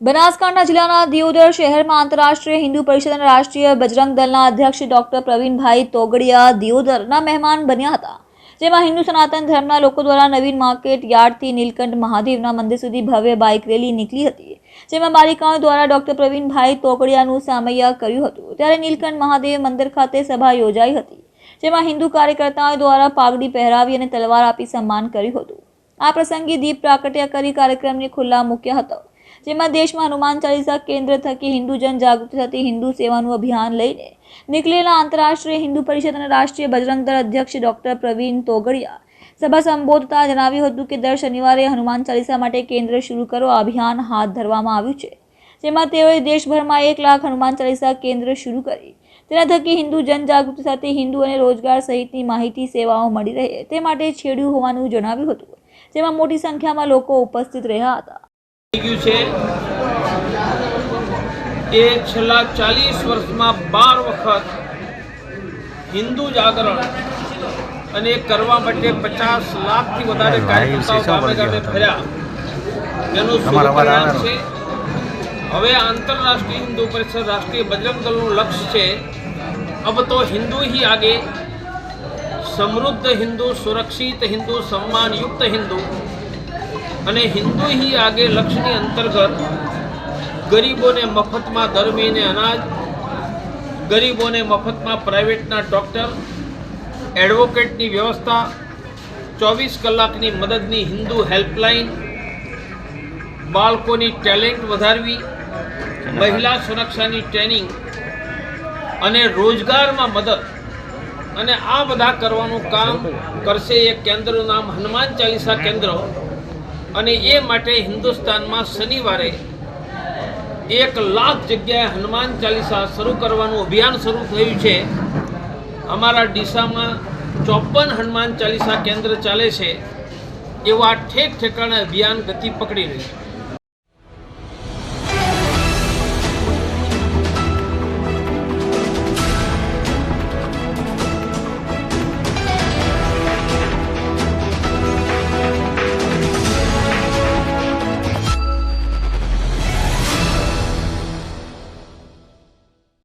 બનાસકાંઠા જિલ્લાના દિયોદર શહેરમાં આંતરરાષ્ટ્રીય હિન્દુ પરિષદ અને રાષ્ટ્રીય બજરંગ દળના અધ્યક્ષ ડોક્ટર પ્રવીણભાઈ તોગડિયા દિયોદરના મહેમાન બન્યા હતા, જેમાં હિન્દુ સનાતન ધર્મના લોકો દ્વારા નવીન માર્કેટ યાર્ડથી નીલકંઠ મહાદેવના મંદિર સુધી ભવ્ય બાઇક રેલી નીકળી હતી, જેમાં બાલિકાઓ દ્વારા ડોક્ટર પ્રવીણભાઈ તોગડિયાનું સામૈયા કર્યું હતું. ત્યારે નીલકંઠ મહાદેવ મંદિર ખાતે સભા યોજાઈ હતી, જેમાં હિન્દુ કાર્યકર્તાઓ દ્વારા પાઘડી પહેરાવી અને તલવાર આપી સન્માન કર્યું હતું. આ પ્રસંગે દીપ પ્રાકટ્ય કરી કાર્યક્રમને ખુલ્લા મૂક્યા હતો. જેમાં દેશમાં હનુમાન ચાલીસા કેન્દ્ર થકી હિન્દુ જનજાગૃતિ થતી હિન્દુ સેવાનું અભિયાન લઈને નીકળેલા આંતરરાષ્ટ્રીય હિન્દુ પરિષદ અને રાષ્ટ્રીય બજરંગ દળ અધ્યક્ષ ડોક્ટર પ્રવીણ તોગડિયા સભા સંબોધતા જણાવ્યું હતું કે દર શનિવારે હનુમાન ચાલીસા માટે કેન્દ્ર શરૂ કરો અભિયાન હાથ ધરવામાં આવ્યું છે. જેમાં તેઓએ દેશભરમાં એક લાખ હનુમાન ચાલીસા કેન્દ્ર શરૂ કરી, તેના થકી હિન્દુ જનજાગૃતિ સાથે હિન્દુ અને રોજગાર સહિતની માહિતી, સેવાઓ મળી રહે, તે માટે છેડ્યું હોવાનું જણાવ્યું હતું. જેમાં મોટી સંખ્યામાં લોકો ઉપસ્થિત રહ્યા હતા. થઈ ગયું છે. એ છેલ્લા ચાલીસ વર્ષમાં બાર વખત હિન્દુ જાગરણ અને કરવા માટે પચાસ લાખથી વધારે કાર્યકર્તાઓ ગામે ગામે ફર્યા. જેનું પરિણામ છે. હવે આંતરરાષ્ટ્રીય હિન્દુ પરિષદ રાષ્ટ્રીય બજરંગ દળનું લક્ષ્ય છે. અબ તો હિન્દુ હી આગે સમૃદ્ધ હિન્દુ સુરક્ષિત હિન્દુ સન્માનયુક્ત હિન્દુ અને હિન્દુ હી આગે લક્ષ્યની અંતર્ગત ગરીબોને મફતમાં દર મહિને અનાજ, ગરીબોને મફતમાં પ્રાઇવેટના ડૉક્ટર, એડવોકેટની વ્યવસ્થા, ચોવીસ કલાકની મદદની હિન્દુ હેલ્પલાઇન, બાળકોની ટેલેન્ટ વધારવી, મહિલા સુરક્ષાની ટ્રેનિંગ અને રોજગારમાં મદદ. અને આ બધા કરવાનું કામ કરશે એ કેન્દ્રનું નામ હનુમાન ચાલીસા કેન્દ્ર. અને એ માટે હિન્દુસ્તાનમાં શનિવારે એક લાખ જગ્યાએ હનુમાન ચાલીસા શરૂ કરવાનું અભિયાન શરૂ થયું છે. અમારા ડીસામાં ચોપન હનુમાન ચાલીસા કેન્દ્ર ચાલે છે. એવા ઠેક ઠેકાણે અભિયાન ગતિ પકડી રહ્યું છે.